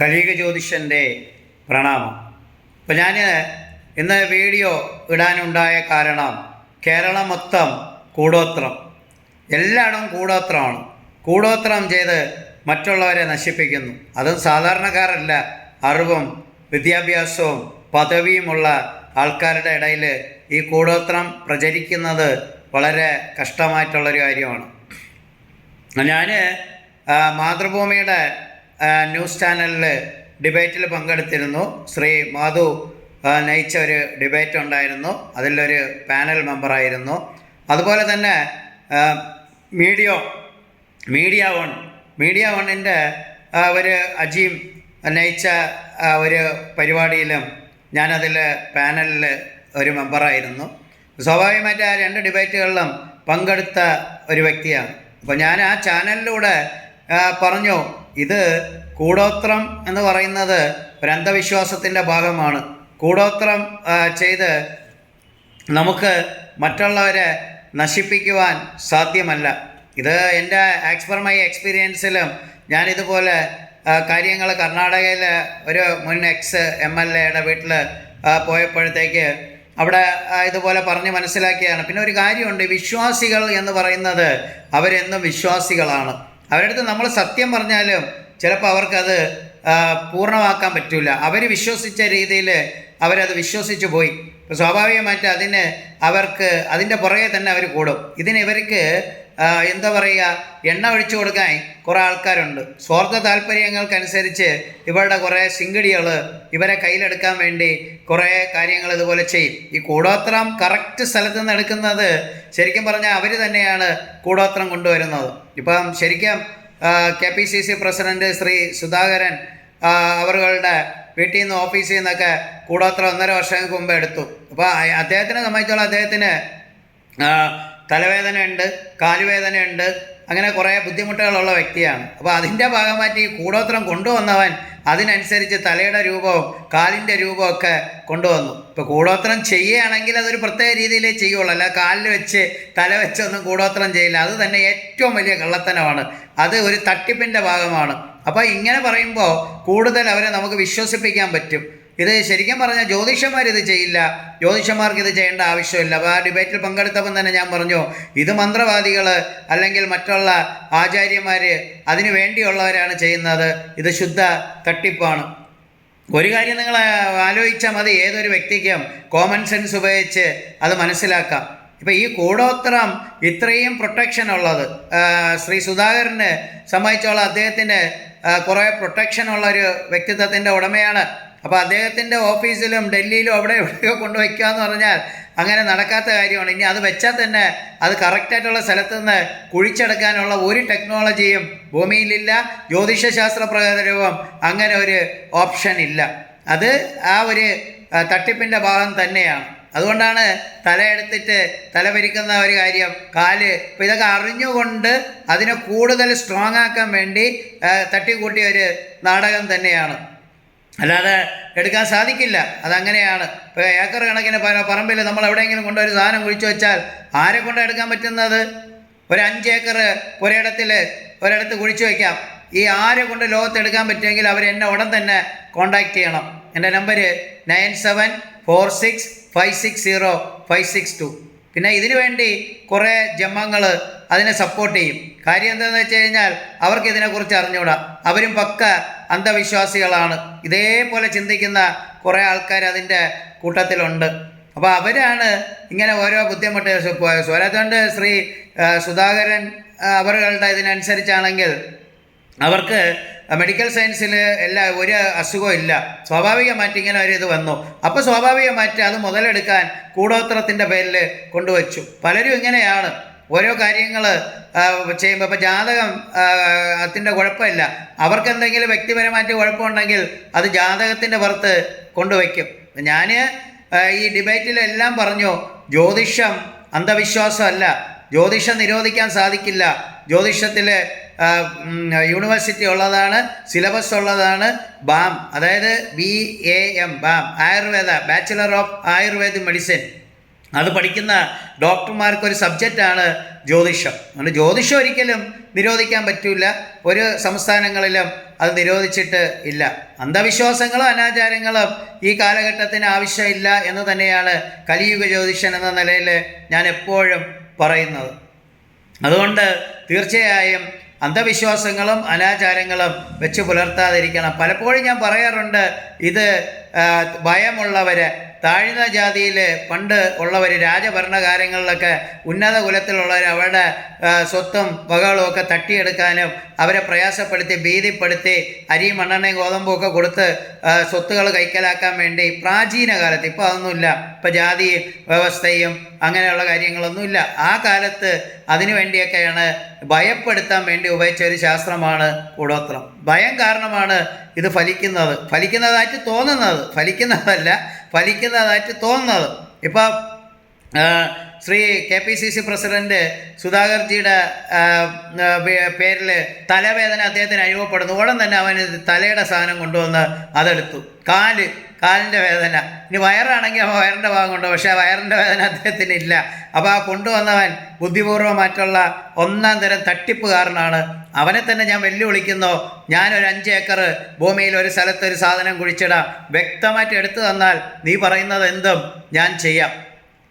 കലിക ജ്യോതിഷന്റെ പ്രണാമം. അപ്പോൾ ഞാൻ ഇന്ന് വീഡിയോ ഇടാനുണ്ടായ കാരണം കേരളം മൊത്തം കൂടോത്രം. എല്ലായിടവും കൂടോത്രമാണ്. കൂടോത്രം ചെയ്ത് മറ്റുള്ളവരെ നശിപ്പിക്കുന്നു. അതും സാധാരണക്കാരല്ല അറിവും വിദ്യാഭ്യാസവും പദവിയുമുള്ള ആൾക്കാരുടെ ഇടയിൽ ഈ കൂടോത്രം പ്രചരിക്കുന്നത് വളരെ കഷ്ടമായിട്ടുള്ളൊരു കാര്യമാണ്. ഞാൻ മാതൃഭൂമിയുടെ ന്യൂസ് ചാനലിൽ ഡിബേറ്റിൽ പങ്കെടുത്തിരുന്നു. ശ്രീ മാധു നയിച്ച ഒരു ഡിബേറ്റ് ഉണ്ടായിരുന്നു. അതിലൊരു പാനൽ മെമ്പറായിരുന്നു. അതുപോലെ തന്നെ മീഡിയ മീഡിയ വൺ മീഡിയ വണ്ണിന്റെ ഒരു അജീം നയിച്ച ഒരു പരിപാടിയിലും ഞാനതിൽ പാനലിൽ ഒരു മെമ്പറായിരുന്നു. സ്വാഭാവികമായിട്ട് ആ രണ്ട് ഡിബേറ്റുകളിലും പങ്കെടുത്ത ഒരു വ്യക്തിയാണ്. അപ്പോൾ ഞാൻ ആ ചാനലിലൂടെ പറഞ്ഞു ഇത് കൂടോത്രം എന്ന് പറയുന്നത് ഒരു അന്ധവിശ്വാസത്തിന്റെ ഭാഗമാണ്. കൂടോത്രം ചെയ്ത് നമുക്ക് മറ്റുള്ളവരെ നശിപ്പിക്കുവാൻ സാധ്യമല്ല. ഇത് എന്റെ ആക്സ് പെർ മൈ എക്സ്പീരിയൻസിലും ഞാനിതുപോലെ കാര്യങ്ങൾ കർണാടകയിൽ ഒരു മുൻ എക്സ് എം എൽ എയുടെ വീട്ടിൽ പോയപ്പോഴത്തേക്ക് അവിടെ ഇതുപോലെ പറഞ്ഞ് മനസ്സിലാക്കിയാണ് പിന്നെ ഒരു കാര്യമുണ്ട് വിശ്വാസികൾ എന്ന് പറയുന്നത് അവരെന്നും വിശ്വാസികളാണ്. അവരുടെ അടുത്ത് നമ്മൾ സത്യം പറഞ്ഞാലും ചിലപ്പോൾ അവർക്കത് പൂർണമാക്കാൻ പറ്റില്ല അവർ വിശ്വസിച്ച രീതിയിൽ അവരത് വിശ്വസിച്ചു പോയി. സ്വാഭാവികമായിട്ട് അതിന് അവർക്ക് അതിന്റെ പുറകെ തന്നെ അവർ കൂടും. ഇതിന് ഇവർക്ക് എന്താ പറയുക എണ്ണ ഒഴിച്ചു കൊടുക്കാൻ കുറേ ആൾക്കാരുണ്ട്. സ്വാർത്ഥ താല്പര്യങ്ങൾക്കനുസരിച്ച് ഇവരുടെ കുറേ സിംഗടികൾ ഇവരെ കയ്യിലെടുക്കാൻ വേണ്ടി കുറേ കാര്യങ്ങൾ ഇതുപോലെ ചെയ്യും. ഈ കൂടോത്രം കറക്റ്റ് സ്ഥലത്ത് നിന്ന് എടുക്കുന്നത് ശരിക്കും പറഞ്ഞാൽ അവർ തന്നെയാണ് കൂടോത്രം കൊണ്ടുവരുന്നത്. ഇപ്പം ശരിക്കും K P C C president Shri Sudhakaran അവരുടെ വീട്ടിൽ നിന്ന് ഓഫീസിൽ നിന്നൊക്കെ കൂടോത്രം ഒന്നര വർഷങ്ങൾക്ക് മുമ്പ് എടുത്തു. അപ്പോൾ അദ്ദേഹത്തിനെ സംബന്ധിച്ചോളം അദ്ദേഹത്തിന് തലവേദനയുണ്ട് കാലുവേദനയുണ്ട് അങ്ങനെ കുറേ ബുദ്ധിമുട്ടുകളുള്ള വ്യക്തിയാണ്. അപ്പോൾ അതിന്റെ ഭാഗമായിട്ട് ഈ കൂടോത്രം കൊണ്ടുവന്നവൻ അതിനനുസരിച്ച് തലയുടെ രൂപവും കാലിന്റെ രൂപവും ഒക്കെ കൊണ്ടുവന്നു. ഇപ്പോൾ കൂടോത്രം ചെയ്യുകയാണെങ്കിൽ അതൊരു പ്രത്യേക രീതിയിലേ ചെയ്യുള്ളൂ. അല്ല കാലിൽ വെച്ച് തല വെച്ചൊന്നും കൂടോത്രം ചെയ്യില്ല. അത് തന്നെ ഏറ്റവും വലിയ കള്ളത്തനമാണ്. അത് ഒരു തട്ടിപ്പിന്റെ ഭാഗമാണ്. അപ്പോൾ ഇങ്ങനെ പറയുമ്പോൾ കൂടുതൽ അവരെ നമുക്ക് വിശ്വസിപ്പിക്കാൻ പറ്റും. ഇത് ശരിക്കും പറഞ്ഞാൽ ജ്യോതിഷന്മാർ ഇത് ചെയ്യില്ല. ജ്യോതിഷന്മാർക്ക് ഇത് ചെയ്യേണ്ട ആവശ്യമില്ല. അപ്പോൾ ആ ഡിബേറ്റിൽ പങ്കെടുത്തപ്പം തന്നെ ഞാൻ പറഞ്ഞു ഇത് മന്ത്രവാദികൾ അല്ലെങ്കിൽ മറ്റുള്ള ആചാര്യന്മാർ അതിനു വേണ്ടിയുള്ളവരാണ് ചെയ്യുന്നത്. ഇത് ശുദ്ധ തട്ടിപ്പാണ്. ഒരു കാര്യം നിങ്ങൾ ആലോചിച്ചാൽ മതി. ഏതൊരു വ്യക്തിക്കും കോമൺ സെൻസ് ഉപയോഗിച്ച് അത് മനസ്സിലാക്കാം. ഇപ്പം ഈ കൂടോത്രം ഇത്രയും പ്രൊട്ടക്ഷൻ ഉള്ളത്. ശ്രീ സുധാകരന് സംബന്ധിച്ചോളം അദ്ദേഹത്തിന്റെ കുറേ പ്രൊട്ടക്ഷൻ ഉള്ള ഒരു വ്യക്തിത്വത്തിന്റെ ഉടമയാണ് അപ്പോൾ അദ്ദേഹത്തിന്റെ ഓഫീസിലും ഡൽഹിയിലും അവിടെ എവിടെയോ കൊണ്ടുവയ്ക്കുക എന്ന് പറഞ്ഞാൽ അങ്ങനെ നടക്കാത്ത കാര്യമാണ്. ഇനി അത് വെച്ചാൽ തന്നെ അത് കറക്റ്റായിട്ടുള്ള സ്ഥലത്ത് നിന്ന് കുഴിച്ചെടുക്കാനുള്ള ഒരു ടെക്നോളജിയും ഭൂമിയിലില്ല. ജ്യോതിഷശാസ്ത്ര പ്രകാരവും അങ്ങനെ ഒരു ഓപ്ഷൻ ഇല്ല. അത് ആ ഒരു തട്ടിപ്പിന്റെ ഭാഗം തന്നെയാണ്. അതുകൊണ്ടാണ് തലയെടുത്തിട്ട് തലപരിക്കുന്ന ഒരു കാര്യം കാൽ. ഇപ്പം ഇതൊക്കെ അറിഞ്ഞുകൊണ്ട് അതിനെ കൂടുതൽ സ്ട്രോങ് ആക്കാൻ വേണ്ടി തട്ടിക്കൂട്ടിയ ഒരു നാടകം തന്നെയാണ്. അല്ലാതെ എടുക്കാൻ സാധിക്കില്ല. അതങ്ങനെയാണ്. ഇപ്പോൾ ഏക്കർ കണക്കിന് പറമ്പിൽ നമ്മൾ എവിടെയെങ്കിലും കൊണ്ടൊരു സാധനം കുഴിച്ചു വെച്ചാൽ ആരെ കൊണ്ട് എടുക്കാൻ പറ്റുന്നത്? ഒരു അഞ്ച് ഏക്കർ ഒരിടത്തിൽ ഒരിടത്ത് കുഴിച്ചു വയ്ക്കാം ഈ ആരെ കൊണ്ട് ലോകത്ത് എടുക്കാൻ പറ്റുമെങ്കിൽ അവർ എന്നെ ഉടൻ തന്നെ കോണ്ടാക്ട് ചെയ്യണം. എന്റെ number nine seven four six five six zero five six two. പിന്നെ ഇതിനു വേണ്ടി കുറേ ജമ്മങ്ങൾ അതിനെ സപ്പോർട്ട് ചെയ്യും. കാര്യം എന്താണെന്ന് വെച്ച് കഴിഞ്ഞാൽ അവർക്ക് ഇതിനെക്കുറിച്ച് അറിഞ്ഞുകൂടാ അവരും പക്ക അന്ധവിശ്വാസികളാണ്. ഇതേപോലെ ചിന്തിക്കുന്ന കുറേ ആൾക്കാർ അതിന്റെ കൂട്ടത്തിലുണ്ട്. അപ്പോൾ അവരാണ് ഇങ്ങനെ ഓരോ ബുദ്ധിമുട്ട് സ്വരത്തുണ്ട് ശ്രീ സുധാകരൻ അവരുടെ ഇതിനനുസരിച്ചാണെങ്കിൽ അവർക്ക് മെഡിക്കൽ സയൻസിൽ എല്ലാ ഒരു അസുഖവും ഇല്ല. സ്വാഭാവികമായിട്ട് ഇങ്ങനെ ഒരു ഇത് വന്നു. അപ്പോൾ സ്വാഭാവികമായിട്ട് അത് മുതലെടുക്കാൻ കൂടോത്രത്തിന്റെ പേരിൽ കൊണ്ടുവച്ചു. പലരും ഇങ്ങനെയാണ്. ഓരോ കാര്യങ്ങൾ ചെയ്യുമ്പോൾ ഇപ്പോൾ ജാതകം അതിന്റെ കുഴപ്പമില്ല. അവർക്ക് എന്തെങ്കിലും വ്യക്തിപരമായിട്ട് കുഴപ്പമുണ്ടെങ്കിൽ അത് ജാതകത്തിന്റെ പുറത്ത് കൊണ്ടുവയ്ക്കും. ഞാൻ ഈ ഡിബേറ്റിലെല്ലാം പറഞ്ഞു ജ്യോതിഷം അന്ധവിശ്വാസമല്ല. ജ്യോതിഷം നിരോധിക്കാൻ സാധിക്കില്ല. ജ്യോതിഷത്തിൽ യൂണിവേഴ്സിറ്റി ഉള്ളതാണ് സിലബസ് ഉള്ളതാണ് ബാം. അതായത് B A M BAM. Ayurveda bachelor of Ayurveda medicine. അത് പഠിക്കുന്ന ഡോക്ടർമാർക്ക് ഒരു സബ്ജക്റ്റാണ് ജ്യോതിഷം. അതുകൊണ്ട് ജ്യോതിഷം ഒരിക്കലും നിരോധിക്കാൻ പറ്റില്ല ഒരു സംസ്ഥാനങ്ങളിലും അത് നിരോധിച്ചിട്ട് ഇല്ല. അന്ധവിശ്വാസങ്ങളും അനാചാരങ്ങളും ഈ കാലഘട്ടത്തിന് ആവശ്യമില്ല എന്ന് തന്നെയാണ് കലിയുഗ ജ്യോതിഷൻ എന്ന നിലയിൽ ഞാൻ എപ്പോഴും പറയുന്നത്. അതുകൊണ്ട് തീർച്ചയായും അന്ധവിശ്വാസങ്ങളും അനാചാരങ്ങളും വെച്ച് പുലർത്താതിരിക്കണം. പലപ്പോഴും ഞാൻ പറയാറുണ്ട് ഇത് ഭയമുള്ളവര് താഴ്ന്ന ജാതിയിൽ പണ്ട് ഉള്ളവർ രാജഭരണകാര്യങ്ങളിലൊക്കെ ഉന്നത കുലത്തിലുള്ളവർ അവരുടെ സ്വത്തും വകകളും ഒക്കെ തട്ടിയെടുക്കാനും അവരെ പ്രയാസപ്പെടുത്തി ഭീതിപ്പെടുത്തി അരി മണ്ണെണ്ണയും ഗോതമ്പും ഒക്കെ കൊടുത്ത് സ്വത്തുകൾ കൈക്കലാക്കാൻ വേണ്ടി പ്രാചീന കാലത്ത്. ഇപ്പോൾ അതൊന്നുമില്ല. ഇപ്പോൾ ജാതി വ്യവസ്ഥയും അങ്ങനെയുള്ള കാര്യങ്ങളൊന്നുമില്ല. ആ കാലത്ത് അതിനു വേണ്ടിയൊക്കെയാണ് ഭയപ്പെടുത്താൻ വേണ്ടി ഉപയോഗിച്ച ഒരു ശാസ്ത്രമാണ് കൂടോത്രം. ഭയം കാരണമാണ് ഇത് ഫലിക്കുന്നത്. ഫലിക്കുന്നതായിട്ട് തോന്നുന്നത്. ഫലിക്കുന്നതല്ല ഫലിക്കുന്നതായിട്ട് തോന്നുന്നത്. ഇപ്പം Shri K P C C president സുധാകർജിയുടെ പേരിൽ തലവേദന അദ്ദേഹത്തിന് അനുഭവപ്പെടുന്നു. ഉടൻ തന്നെ ഇത് തലയുടെ സാധനം കൊണ്ടുവന്ന് അതെടുത്തു. കാൽ കാലിന്റെ വേദന. ഇനി വയറാണെങ്കിൽ അവൻ വയറിന്റെ ഭാഗം കൊണ്ടു പക്ഷേ ആ വയറിന്റെ വേദന അദ്ദേഹത്തിന് ഇല്ല അപ്പോൾ ആ കൊണ്ടുവന്നവൻ ബുദ്ധിപൂർവമായിട്ടുള്ള ഒന്നാം തരം തട്ടിപ്പുകാരനാണ്. അവനെ തന്നെ ഞാൻ വെല്ലുവിളിക്കുന്നു. ഞാനൊരു അഞ്ച് ഏക്കർ ഭൂമിയിൽ ഒരു സ്ഥലത്ത് ഒരു സാധനം കുഴിച്ചിടാം. വ്യക്തമായിട്ട് എടുത്തു തന്നാൽ നീ പറയുന്നത് എന്തും ഞാൻ ചെയ്യാം.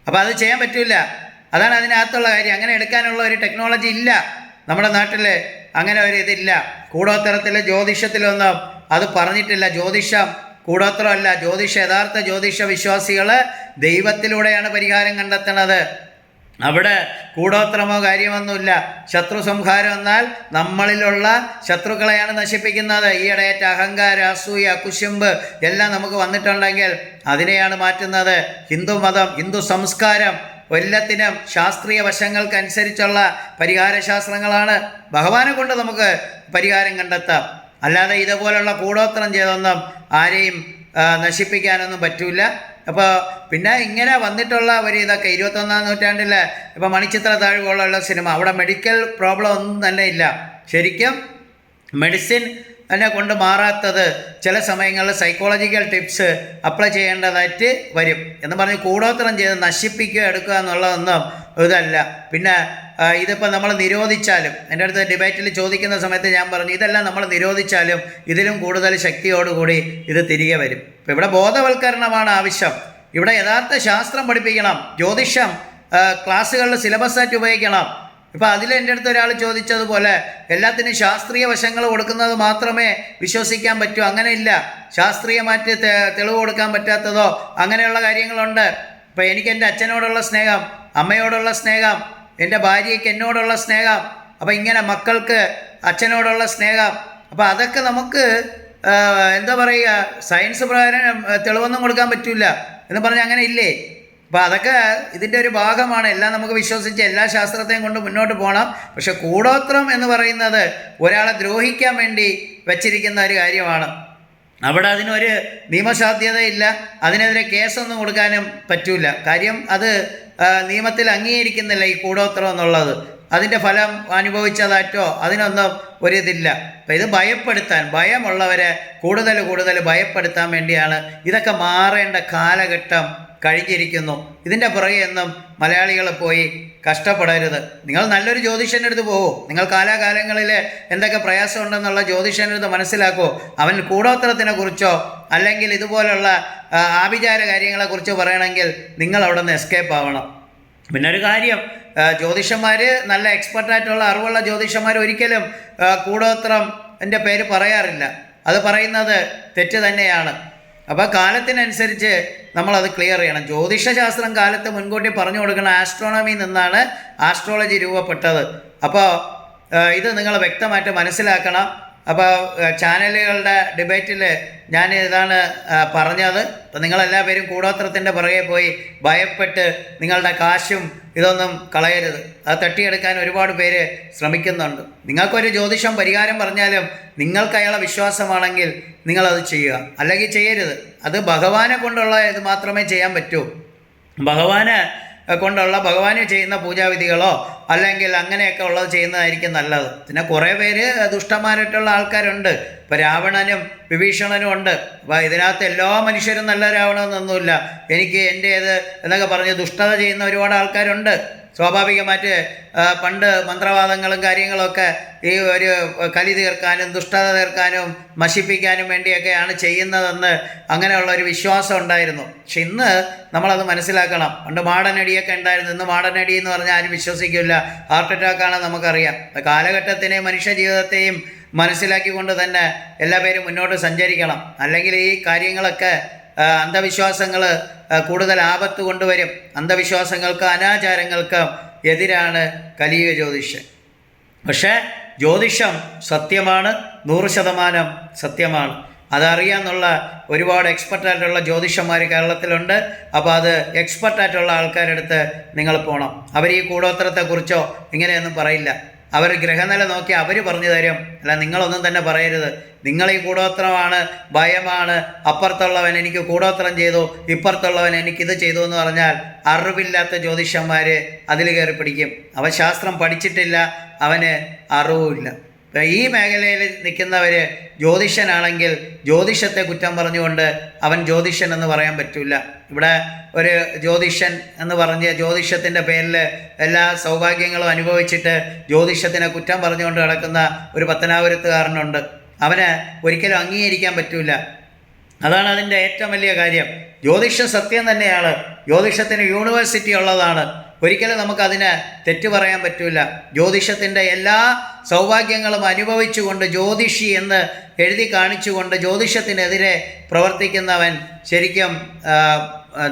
അപ്പോൾ അത് ചെയ്യാൻ പറ്റില്ല. അതാണ് അതിനകത്തുള്ള കാര്യം. അങ്ങനെ എടുക്കാനുള്ള ഒരു ടെക്നോളജി ഇല്ല. നമ്മുടെ നാട്ടിൽ അങ്ങനെ ഒരു ഇതില്ല. കൂടോത്തരത്തിൽ ജ്യോതിഷത്തിലൊന്നും അത് പറഞ്ഞിട്ടില്ല. ജ്യോതിഷം കൂടോത്രമല്ല ജ്യോതിഷ യഥാർത്ഥ ജ്യോതിഷ വിശ്വാസികൾ ദൈവത്തിലൂടെയാണ് പരിഹാരം കണ്ടെത്തുന്നത്. അവിടെ കൂടോത്രമോ കാര്യമൊന്നുമില്ല. ശത്രു സംഹാരം എന്നാൽ നമ്മളിലുള്ള ശത്രുക്കളെയാണ് നശിപ്പിക്കുന്നത്. ഈയിടെയേറ്റ അഹങ്കാര അസൂയ കുശുമ്പ് എല്ലാം നമുക്ക് വന്നിട്ടുണ്ടെങ്കിൽ അതിനെയാണ് മാറ്റുന്നത്. ഹിന്ദു മതം ഹിന്ദു സംസ്കാരം എല്ലാത്തിനും ശാസ്ത്രീയ വശങ്ങൾക്കനുസരിച്ചുള്ള പരിഹാര ശാസ്ത്രങ്ങളാണ് ഭഗവാനെ കൊണ്ട് നമുക്ക് പരിഹാരം കണ്ടെത്താം. അല്ലാതെ ഇതുപോലുള്ള കൂടോത്രം ചെയ്തൊന്നും ആരെയും നശിപ്പിക്കാനൊന്നും പറ്റില്ല അപ്പോൾ പിന്നെ ഇങ്ങനെ വന്നിട്ടുള്ള ഒരു ഇതൊക്കെ ഇരുപത്തൊന്നാം നൂറ്റാണ്ടിൽ ഇപ്പോൾ മണിച്ചിത്ര താഴ് പോലുള്ള സിനിമ അവിടെ മെഡിക്കൽ പ്രോബ്ലം ഒന്നും തന്നെ ഇല്ല. ശരിക്കും മെഡിസിൻ തന്നെ കൊണ്ട് മാറാത്തത് ചില സമയങ്ങളിൽ സൈക്കോളജിക്കൽ ടിപ്സ് അപ്ലൈ ചെയ്യേണ്ടതായിട്ട് വരും. എന്ന് പറഞ്ഞ് കൂടോത്രം ചെയ്ത് നശിപ്പിക്കുക എടുക്കുക എന്നുള്ളതൊന്നും ഇതല്ല. പിന്നെ ഇതിപ്പോൾ നമ്മൾ നിരോധിച്ചാലും എന്റെ അടുത്ത് ഡിബേറ്റിൽ ചോദിക്കുന്ന സമയത്ത് ഞാൻ പറഞ്ഞു ഇതെല്ലാം നമ്മൾ നിരോധിച്ചാലും ഇതിലും കൂടുതൽ ശക്തിയോടുകൂടി ഇത് തിരികെ വരും. ഇപ്പം ഇവിടെ ബോധവൽക്കരണമാണ് ആവശ്യം. ഇവിടെ യഥാർത്ഥ ശാസ്ത്രം പഠിപ്പിക്കണം ജ്യോതിഷം ക്ലാസ്സുകളിൽ സിലബസായിട്ട് ഉപയോഗിക്കണം. ഇപ്പം അതിൽ എന്റെ അടുത്ത് ഒരാൾ ചോദിച്ചതുപോലെ എല്ലാത്തിനും ശാസ്ത്രീയ വശങ്ങൾ കൊടുക്കുന്നത് മാത്രമേ വിശ്വസിക്കാൻ പറ്റൂ അങ്ങനെയില്ല ശാസ്ത്രീയമായിട്ട് തെളിവ് കൊടുക്കാൻ പറ്റാത്തതോ അങ്ങനെയുള്ള കാര്യങ്ങളുണ്ട്. ഇപ്പം എനിക്ക് എന്റെ അച്ഛനോടുള്ള സ്നേഹം അമ്മയോടുള്ള സ്നേഹം എന്റെ ഭാര്യയ്ക്ക് എന്നോടുള്ള സ്നേഹം അപ്പോൾ ഇങ്ങനെ മക്കൾക്ക് അച്ഛനോടുള്ള സ്നേഹം. അപ്പോൾ അതൊക്കെ നമുക്ക് എന്താ പറയുക സയൻസ് പ്രകാരം തെളിവൊന്നും കൊടുക്കാൻ പറ്റില്ല എന്ന് പറഞ്ഞാൽ അങ്ങനെ ഇല്ലേ? അപ്പോൾ അതൊക്കെ ഇതിന്റെ ഒരു ഭാഗമാണ്. എല്ലാം നമുക്ക് വിശ്വസിച്ച് എല്ലാ ശാസ്ത്രത്തെയും കൊണ്ട് മുന്നോട്ട് പോകണം പക്ഷെ കൂടോത്രം എന്ന് പറയുന്നത് ഒരാളെ ദ്രോഹിക്കാൻ വേണ്ടി വച്ചിരിക്കുന്ന ഒരു കാര്യമാണ്. അവിടെ അതിനൊരു നിയമസാധ്യതയില്ല. അതിനെതിരെ കേസൊന്നും കൊടുക്കാനും പറ്റില്ല കാര്യം അത് നിയമത്തിൽ അംഗീകരിക്കുന്നില്ല ഈ കൂടോത്രം എന്നുള്ളത്. അതിന്റെ ഫലം അനുഭവിച്ചതായിട്ടോ അതിനൊന്നും ഒരിതില്ല. അപ്പം ഇത് ഭയപ്പെടുത്താൻ ഭയമുള്ളവരെ കൂടുതൽ കൂടുതൽ ഭയപ്പെടുത്താൻ വേണ്ടിയാണ് ഇതൊക്കെ മാറേണ്ട കാലഘട്ടം കഴിഞ്ഞിരിക്കുന്നു. ഇതിന്റെ പുറകെ എന്നും മലയാളികൾ പോയി കഷ്ടപ്പെടരുത്. നിങ്ങൾ നല്ലൊരു ജ്യോതിഷന്റെ അടുത്ത് പോകൂ. നിങ്ങൾ കാലാകാലങ്ങളിൽ എന്തൊക്കെ പ്രയാസമുണ്ടെന്നുള്ള ജ്യോതിഷന്റെ അടുത്ത് മനസ്സിലാക്കൂ. അവൻ കൂടോത്രത്തിനെ കുറിച്ചോ അല്ലെങ്കിൽ ഇതുപോലുള്ള ആഭിചാര കാര്യങ്ങളെക്കുറിച്ചോ പറയണമെങ്കിൽ നിങ്ങൾ അവിടെ നിന്ന് എസ്കേപ്പ് ആവണം. പിന്നെ ഒരു കാര്യം ജ്യോതിഷന്മാർ നല്ല എക്സ്പെർട്ടായിട്ടുള്ള അറിവുള്ള ജ്യോതിഷന്മാർ ഒരിക്കലും കൂടോത്രം എന്റെ പേര് പറയാറില്ല. അത് പറയുന്നത് തെറ്റ് തന്നെയാണ്. അപ്പോൾ കാലത്തിനനുസരിച്ച് നമ്മളത് ക്ലിയർ ചെയ്യണം. ജ്യോതിഷശാസ്ത്രം കാലത്ത് മുൻകൂട്ടി പറഞ്ഞു കൊടുക്കുന്ന ആസ്ട്രോണമി നിന്നാണ് ആസ്ട്രോളജി രൂപപ്പെട്ടത്. അപ്പോൾ ഇത് നിങ്ങൾ വ്യക്തമായിട്ട് മനസ്സിലാക്കണം. അപ്പോൾ ചാനലുകളുടെ ഡിബേറ്റിൽ ഞാൻ ഇതാണ് പറഞ്ഞത്. അപ്പോൾ നിങ്ങളെല്ലാ പേരും കൂടോത്രത്തിന്റെ പുറകെ പോയി ഭയപ്പെട്ട് നിങ്ങളുടെ കാശും ഇതൊന്നും കളയരുത്. അത് തട്ടിയെടുക്കാൻ ഒരുപാട് പേര് ശ്രമിക്കുന്നുണ്ട്. നിങ്ങൾക്കൊരു ജ്യോതിഷം പരിഹാരം പറഞ്ഞാലും നിങ്ങൾക്ക് അയാളെ വിശ്വാസമാണെങ്കിൽ നിങ്ങളത് ചെയ്യുക. അല്ലെങ്കിൽ ചെയ്യരുത്. അത് ഭഗവാനെ കൊണ്ടുള്ള ഇത് മാത്രമേ ചെയ്യാൻ പറ്റൂ. ഭഗവാന് കൊണ്ടുള്ള ഭഗവാന് ചെയ്യുന്ന പൂജാവിധികളോ അല്ലെങ്കിൽ അങ്ങനെയൊക്കെ ഉള്ളത് ചെയ്യുന്നതായിരിക്കും നല്ലത്. പിന്നെ കുറേ പേര് ദുഷ്ടന്മാരായിട്ടുള്ള ആൾക്കാരുണ്ട്. ഇപ്പോൾ രാവണനും വിഭീഷണനും ഉണ്ട്. അപ്പോൾ ഇതിനകത്ത് എല്ലാ മനുഷ്യരും നല്ല രാവണമെന്നൊന്നുമില്ല എനിക്ക് എന്റേത് എന്നൊക്കെ പറഞ്ഞ് ദുഷ്ടത ചെയ്യുന്ന ഒരുപാട് ആൾക്കാരുണ്ട്. സ്വാഭാവികമായിട്ട് പണ്ട് മന്ത്രവാദങ്ങളും കാര്യങ്ങളൊക്കെ ഈ ഒരു കലി തീർക്കാനും ദുഷ്ടത തീർക്കാനും നശിപ്പിക്കാനും വേണ്ടിയൊക്കെയാണ് ചെയ്യുന്നതെന്ന് അങ്ങനെയുള്ള ഒരു വിശ്വാസം ഉണ്ടായിരുന്നു. പക്ഷെ ഇന്ന് നമ്മളത് മനസ്സിലാക്കണം. പണ്ട് മാടനടിയൊക്കെ ഉണ്ടായിരുന്നു. ഇന്ന് മാടനടി എന്ന് പറഞ്ഞാൽ ആരും വിശ്വസിക്കില്ല. ഹാർട്ട് അറ്റാക്കാണ് നമുക്കറിയാം. കാലഘട്ടത്തിനെയും മനുഷ്യ ജീവിതത്തെയും മനസ്സിലാക്കിക്കൊണ്ട് തന്നെ എല്ലാ പേരും മുന്നോട്ട് സഞ്ചരിക്കണം. അല്ലെങ്കിൽ ഈ കാര്യങ്ങളൊക്കെ അന്ധവിശ്വാസങ്ങൾ കൂടുതൽ ആപത്ത് കൊണ്ടുവരും. അന്ധവിശ്വാസങ്ങൾക്ക് അനാചാരങ്ങൾക്ക് എതിരാണ് കലിയുഗ ജ്യോതിഷം പക്ഷേ ജ്യോതിഷം സത്യമാണ് നൂറ് ശതമാനം സത്യമാണ്. അതറിയാന്നുള്ള ഒരുപാട് എക്സ്പെർട്ടായിട്ടുള്ള ജ്യോതിഷന്മാർ കേരളത്തിലുണ്ട്. അപ്പോൾ അത് എക്സ്പെർട്ടായിട്ടുള്ള ആൾക്കാരുടെ അടുത്ത് നിങ്ങൾ പോകണം അവർ ഈ കൂടോത്രത്തെക്കുറിച്ചോ ഇങ്ങനെയൊന്നും പറയില്ല. അവർ ഗ്രഹനില നോക്കി അവർ പറഞ്ഞു തരും. അല്ല നിങ്ങളൊന്നും തന്നെ പറയരുത്. നിങ്ങൾ ഈ കൂടോത്രമാണ് ഭയമാണ്. അപ്പുറത്തുള്ളവൻ എനിക്ക് കൂടോത്രം ചെയ്തു. ഇപ്പുറത്തുള്ളവൻ എനിക്കിത് ചെയ്തു എന്ന് പറഞ്ഞാൽ അറിവില്ലാത്ത ജ്യോതിഷന്മാർ അതിൽ കയറി പിടിക്കും. അവൻ ശാസ്ത്രം പഠിച്ചിട്ടില്ല അവന് അറിവുമില്ല. ഈ മേഖലയിൽ നിൽക്കുന്നവർ ജ്യോതിഷനാണെങ്കിൽ ജ്യോതിഷത്തെ കുറ്റം പറഞ്ഞുകൊണ്ട് അവൻ ജ്യോതിഷൻ എന്ന് പറയാൻ പറ്റില്ല ഇവിടെ ഒരു ജ്യോതിഷൻ എന്ന് പറഞ്ഞ് ജ്യോതിഷത്തിന്റെ പേരിൽ എല്ലാ സൗഭാഗ്യങ്ങളും അനുഭവിച്ചിട്ട് ജ്യോതിഷത്തിനെ കുറ്റം പറഞ്ഞുകൊണ്ട് കിടക്കുന്ന ഒരു പത്തനാപുരത്തുകാരനുണ്ട്. അവന് ഒരിക്കലും അംഗീകരിക്കാൻ പറ്റില്ല അതാണ് അതിന്റെ ഏറ്റവും വലിയ കാര്യം. ജ്യോതിഷം സത്യം തന്നെയാണ്. ജ്യോതിഷത്തിന് യൂണിവേഴ്സിറ്റി ഉള്ളതാണ്. ഒരിക്കലും നമുക്കതിന് തെറ്റു പറയാൻ പറ്റില്ല ജ്യോതിഷത്തിന്റെ എല്ലാ സൗഭാഗ്യങ്ങളും അനുഭവിച്ചുകൊണ്ട് ജ്യോതിഷി എന്ന് എഴുതി കാണിച്ചുകൊണ്ട് ജ്യോതിഷത്തിനെതിരെ പ്രവർത്തിക്കുന്നവൻ ശരിക്കും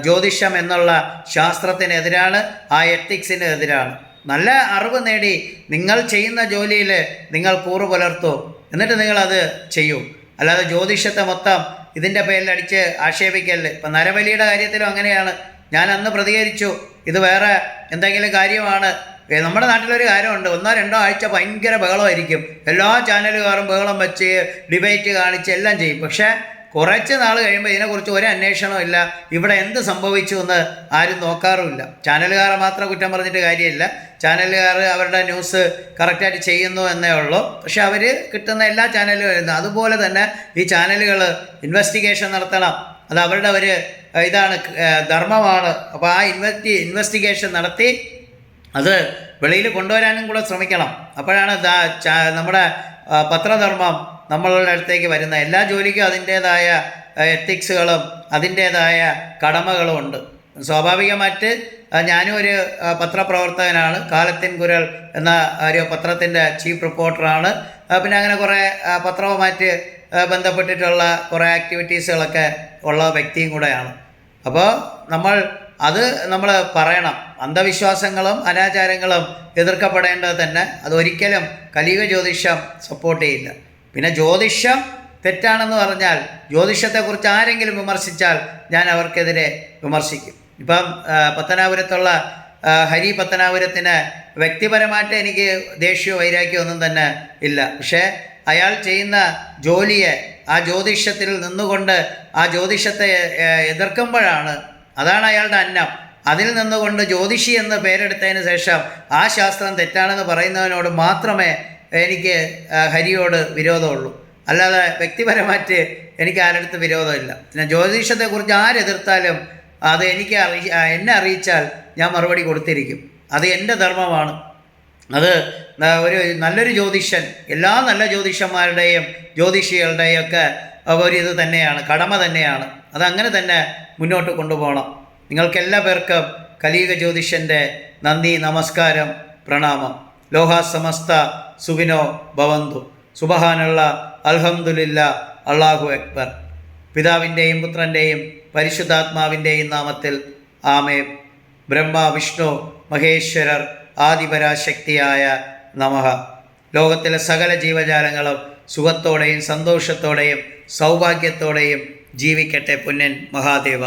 ജ്യോതിഷം എന്നുള്ള ശാസ്ത്രത്തിനെതിരാണ് ആ എത്തിക്സിന് എതിരാണ് നല്ല അറിവ് നേടി നിങ്ങൾ ചെയ്യുന്ന ജോലിയിൽ നിങ്ങൾ കൂറു പുലർത്തൂ. എന്നിട്ട് നിങ്ങളത് ചെയ്യൂ. അല്ലാതെ ജ്യോതിഷത്തെ മൊത്തം ഇതിന്റെ പേരിൽ അടിച്ച് ആക്ഷേപിക്കല്ലേ? ഇപ്പം നരബലിയുടെ കാര്യത്തിലും അങ്ങനെയാണ്. ഞാൻ അന്ന് പ്രതികരിച്ചു. ഇത് വേറെ എന്തെങ്കിലും കാര്യമാണ്. നമ്മുടെ നാട്ടിലൊരു കാര്യമുണ്ട്. ഒന്നോ രണ്ടോ ആഴ്ച ഭയങ്കര ബഹളമായിരിക്കും. എല്ലാ ചാനലുകാരും ബഹളം വെച്ച് ഡിബേറ്റ് കാണിച്ച് എല്ലാം ചെയ്യും. പക്ഷേ കുറച്ച് നാൾ കഴിയുമ്പോൾ ഇതിനെക്കുറിച്ച് ഒരു അന്വേഷണവും ഇല്ല. ഇവിടെ എന്ത് സംഭവിച്ചു എന്ന് ആരും നോക്കാറുമില്ല. ചാനലുകാരെ മാത്രം കുറ്റം പറഞ്ഞിട്ട് കാര്യമില്ല. ചാനലുകാർ അവരുടെ ന്യൂസ് കറക്റ്റായിട്ട് ചെയ്യുന്നു എന്നേ ഉള്ളൂ. പക്ഷെ അവർ കിട്ടുന്ന എല്ലാ ചാനലുകളും അതുപോലെ തന്നെ ഈ ചാനലുകൾ ഇൻവെസ്റ്റിഗേഷൻ നടത്തണം. അത് അവരുടെ ഒരു ഇതാണ് ധർമ്മമാണ്. അപ്പോൾ ആ ഇൻവെസ്റ്റി ഇൻവെസ്റ്റിഗേഷൻ നടത്തി അത് വെളിയിൽ കൊണ്ടുവരാനും കൂടെ ശ്രമിക്കണം. അപ്പോഴാണ് നമ്മുടെ പത്രധർമ്മം നമ്മളുടെ അടുത്തേക്ക് വരുന്ന എല്ലാ ജോലിക്കും അതിന്റേതായ എത്തിക്സുകളും അതിന്റേതായ കടമകളും ഉണ്ട്. സ്വാഭാവികമായിട്ട് ഞാനും ഒരു പത്രപ്രവർത്തകനാണ്. കാലത്തിൻ കുരൽ എന്ന ഒരു പത്രത്തിന്റെ ചീഫ് റിപ്പോർട്ടറാണ് പിന്നെ അങ്ങനെ കുറേ പത്രവുമായിട്ട് ബന്ധപ്പെട്ടിട്ടുള്ള കുറേ ആക്ടിവിറ്റീസുകളൊക്കെ ഉള്ള വ്യക്തിയും കൂടെയാണ്. അപ്പോൾ നമ്മൾ അത് നമ്മൾ പറയണം. അന്ധവിശ്വാസങ്ങളും അനാചാരങ്ങളും എതിർക്കപ്പെടേണ്ടത് തന്നെ അതൊരിക്കലും കലിക ജ്യോതിഷം സപ്പോർട്ട് ചെയ്യില്ല. പിന്നെ ജ്യോതിഷം തെറ്റാണെന്ന് പറഞ്ഞാൽ ജ്യോതിഷത്തെക്കുറിച്ച് ആരെങ്കിലും വിമർശിച്ചാൽ ഞാൻ അവർക്കെതിരെ വിമർശിക്കും. ഇപ്പം പത്തനാപുരത്തുള്ള ഹരി പത്തനാപുരത്തിന് വ്യക്തിപരമായിട്ട് എനിക്ക് ദേഷ്യവും വൈരാഗ്യമൊന്നും തന്നെ ഇല്ല. പക്ഷേ അയാൾ ചെയ്യുന്ന ജോലിയെ ആ ജ്യോതിഷത്തിൽ നിന്നുകൊണ്ട് ആ ജ്യോതിഷത്തെ എതിർക്കുമ്പോഴാണ്. അതാണ് അയാളുടെ അന്നം. അതിൽ നിന്നുകൊണ്ട് ജ്യോതിഷി എന്ന് പേരെടുത്തതിന് ശേഷം ആ ശാസ്ത്രം തെറ്റാണെന്ന് പറയുന്നവനോട് മാത്രമേ എനിക്ക് ഹരിയോട് വിരോധമുള്ളൂ. അല്ലാതെ വ്യക്തിപരമായിട്ട് എനിക്ക് ആരടുത്ത് വിരോധമില്ല. പിന്നെ ജ്യോതിഷത്തെക്കുറിച്ച് ആരെതിർത്താലും അത് എനിക്ക് അറി എന്നെ അറിയിച്ചാൽ ഞാൻ മറുപടി കൊടുത്തിരിക്കും. അത് എന്റെ ധർമ്മമാണ്. അത് ഒരു നല്ലൊരു ജ്യോതിഷൻ എല്ലാ നല്ല ജ്യോതിഷന്മാരുടെയും ജ്യോതിഷികളുടെയും ഒക്കെ ഒരിത് തന്നെയാണ് കടമ തന്നെയാണ്. അതങ്ങനെ തന്നെ മുന്നോട്ട് കൊണ്ടുപോകണം. നിങ്ങൾക്ക് എല്ലാ പേർക്കും കലിയുഗ ജ്യോതിഷന്റെ നന്ദി നമസ്കാരം പ്രണാമം. ലോഹാസമസ്ത സുഖിനോ ഭവന്തു. സുബഹാനുള്ള അൽഹമുല്ല അള്ളാഹു അക്ബർ. പിതാവിന്റെയും പുത്രന്റെയും പരിശുദ്ധാത്മാവിന്റെയും നാമത്തിൽ ആമേ ബ്രഹ്മ വിഷ്ണു മഹേശ്വരർ ആദിപരാശക്തിയായ നമഃ. ലോകത്തിലെ സകല ജീവജാലങ്ങളും സുഖത്തോടെയും സന്തോഷത്തോടെയും സൗഭാഗ്യത്തോടെയും ജീവിക്കട്ടെ പുന്നൻ മഹാദേവ.